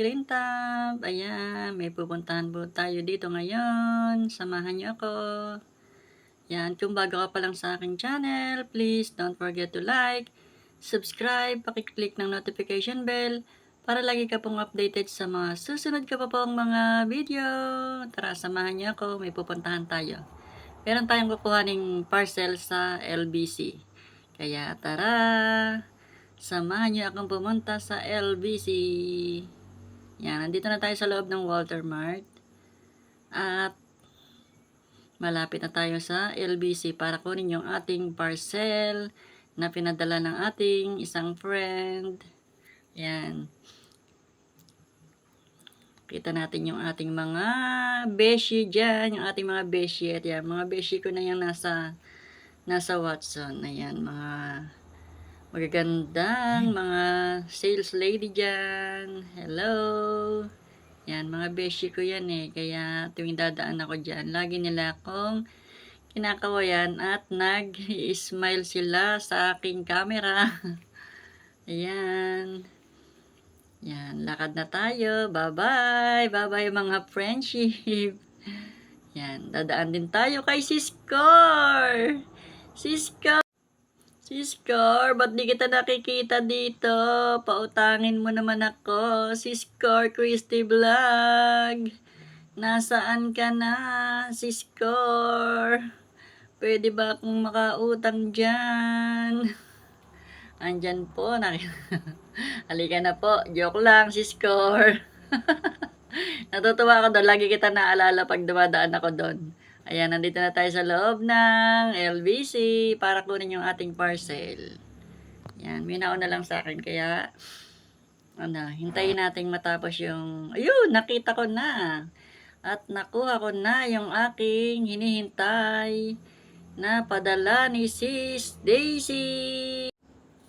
Green Thumb. Ayan, may pupuntahan po tayo dito ngayon. Samahan niyo ako. Yan, kung bago ka pa lang sa aking channel, please don't forget to like, subscribe, pakiclick ng notification bell para lagi ka pong updated sa mga susunod ka pa pong mga video. Tara, samahan niyo ako. May pupuntahan tayo. Meron tayong kukuhaning parcel sa LBC. Kaya tara, samahan niyo akong pumunta sa LBC. Yan, nandito na tayo sa loob ng Walter Mart. At malapit na tayo sa LBC para kunin yung ating parcel na pinadala ng ating isang friend. Yan. Kita natin yung ating mga beshi dyan, yung ating mga beshi. At yan, mga beshi ko na yung nasa, nasa Watson. Ayan, mga magagandang mga sales lady dyan. Hello! Yan, mga beshi ko yan eh. Kaya tuwing dadaan ako dyan, lagi nila akong kinakawayan at nag-smile sila sa aking camera. Ayan. Yan, lakad na tayo. Bye-bye. Bye-bye mga friendship. Yan, dadaan din tayo kay Siskor. Siskor. Siskor, ba't di kita nakikita dito? Pautangin mo naman ako. Siskor Christy Vlog. Nasaan ka na, Siskor? Pwede ba akong makautang dyan? Andyan po. Halika na po. Joke lang, Siskor. Natutuwa ako doon. Lagi kita naalala pag dumadaan ako doon. Ayan, nandito na tayo sa loob ng LBC para kunin yung ating parcel. Yan, may nauna lang sa akin. Kaya, ano, hintayin nating matapos yung, ayun, nakita ko na. At nakuha ko na yung aking hinihintay na padala ni Sis Daisy.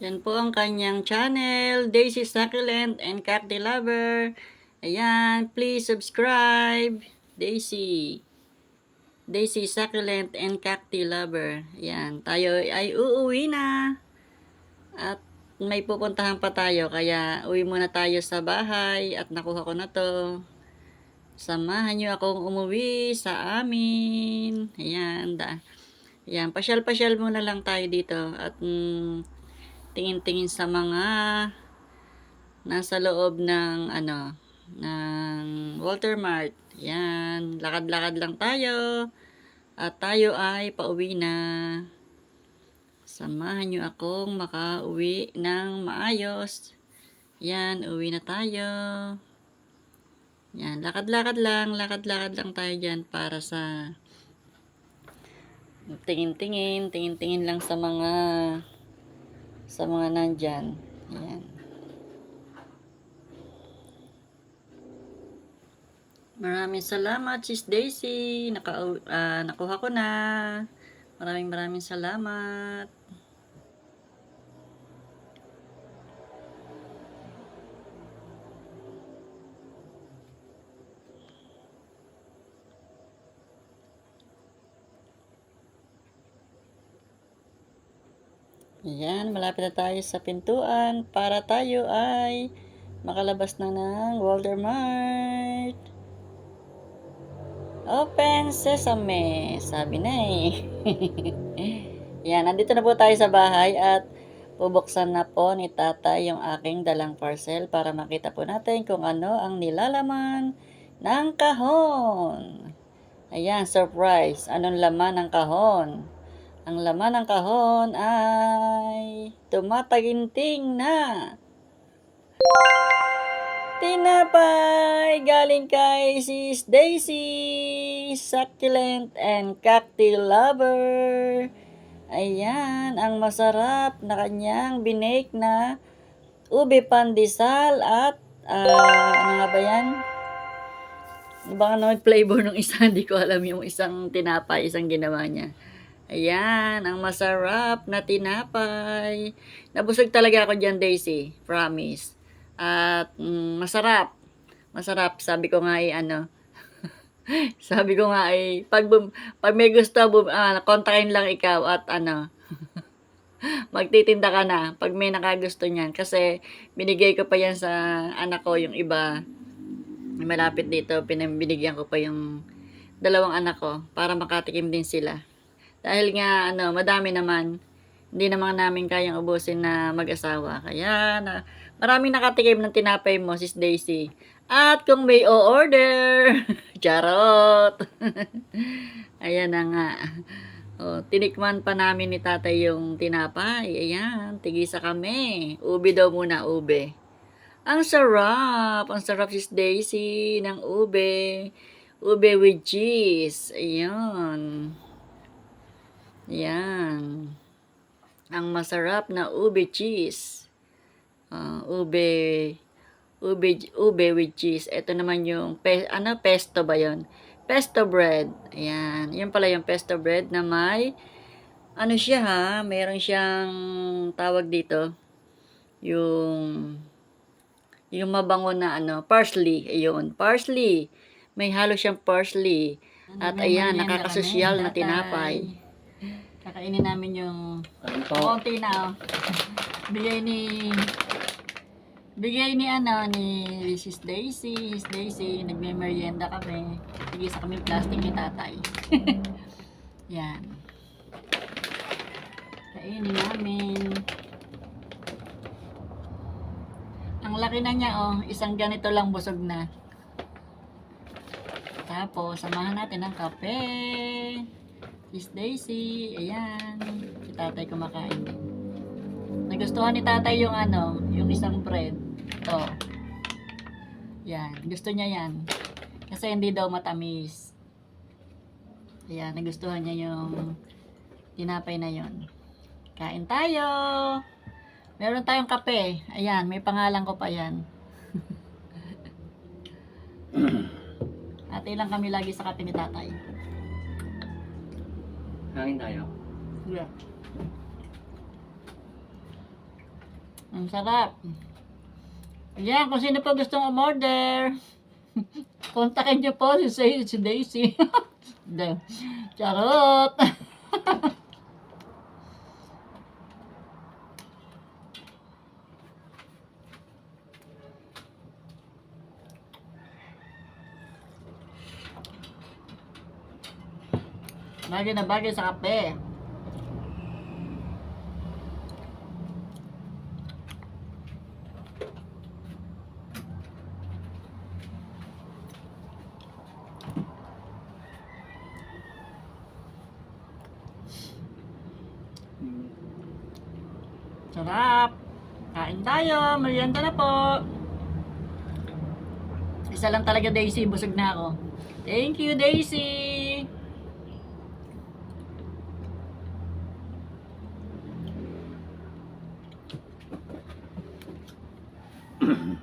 Yan po ang kanyang channel, Daisy Succulent and Cacti Lover. Ayan, please subscribe. Daisy. Daisy Succulent and Cacti Lover. Ayan, tayo ay uuwi na. At may pupuntahan pa tayo, kaya uwi muna tayo sa bahay at nakuha ko na to. Samahan niyo akong umuwi sa amin. Ayan, da. Ayan, pasyal-pasyal muna lang tayo dito at mm, tingin-tingin sa mga nasa loob ng ano ng Walter Mart. Yan, lakad-lakad lang tayo. At tayo ay pauwi na. Samahan niyo akong makauwi ng maayos. Yan, uwi na tayo. Yan, lakad-lakad lang, lakad-lakad lang tayo dyan para sa tingin-tingin, tingin-tingin lang sa mga sa mga nandyan. Ayan. Maraming salamat, Sis Daisy. Naka, ah, nakuha ko na. Maraming maraming salamat. Ayan, malapit na tayo sa pintuan para tayo ay makalabas na ng Walter Mart. Open Sesame, sabi na eh. Yan, nandito na po tayo sa bahay at bubuksan na po ni tata yung aking dalang parcel para makita po natin kung ano ang nilalaman ng kahon. Ayan, surprise. Anong laman ng kahon? Ang laman ng kahon ay tumataginting na. Tinapay galing kay Sis Daisy, succulent and cacti lover. Ayan, ang masarap na kanyang binake na ube pandesal at ah, ano nga ba yan? Baka naman flavor ng isa, hindi ko alam yung isang tinapay, isang ginawa niya. Ayan, ang masarap na tinapay. Nabusog talaga ako dyan, Daisy. Promise. At mm, masarap. Masarap. Sabi ko nga eh, ano. sabi ko nga eh, pag, bum, pag may gusto, bum, ah, kontakin lang ikaw at ano. magtitinda ka na pag may nakagusto niyan. Kasi binigay ko pa yan sa anak ko yung iba. malapit dito, pinabinigyan ko pa yung dalawang anak ko para makatikim din sila. Dahil nga, ano, madami naman. Hindi naman namin kayang ubusin na mag-asawa. Kaya, na, maraming nakatikim ng tinapay mo, sis Daisy. At kung may o-order, charot! Ayan na nga. O, tinikman pa namin ni tatay yung tinapay. Ayan, tigisa kami. Ube daw muna, ube. Ang sarap! Ang sarap sis Daisy ng ube. Ube with cheese. Ayan. Ayan. Ang masarap na ube cheese. Ah, ube ube ube with cheese. Ito naman yung pe, ano pesto ba 'yon? Pesto bread. Ayan. Yan pala yung pesto bread na may ano siya ha, meron siyang tawag dito yung yung mabango na ano, parsley. Ayun, parsley. May halo siyang parsley. At ayan, nakakasosyal na tinapay. Kakainin namin yung Kain po. konti na oh. Bigay ni Bigay ni ano ni Sis Daisy, Sis Daisy, nagme-merienda kami. Bigay sa kami plastic ni tatay. Yan. Kainin namin. Ang laki na niya oh, isang ganito lang busog na. Tapos, samahan natin ng kape. Sis Daisy, ayan. Si tatay kumakain din. Nagustuhan ni tatay yung ano, yung isang bread. Ito. Yan, gusto niya yan. Kasi hindi daw matamis. Ayan, nagustuhan niya yung tinapay na yon. Kain tayo! Meron tayong kape. Ayan, may pangalan ko pa yan. Ate lang kami lagi sa kape ni tatay. Kain tayo. Yeah. Ang sarap. Ayan, kung sino pa gustong umorder, kontakin niyo po si, si, Daisy. Charot! Bagay na bagay sa kape. Sarap! Kain tayo! Merienda na po! Isa lang talaga Daisy, busog na ako. Thank you Daisy! mm-hmm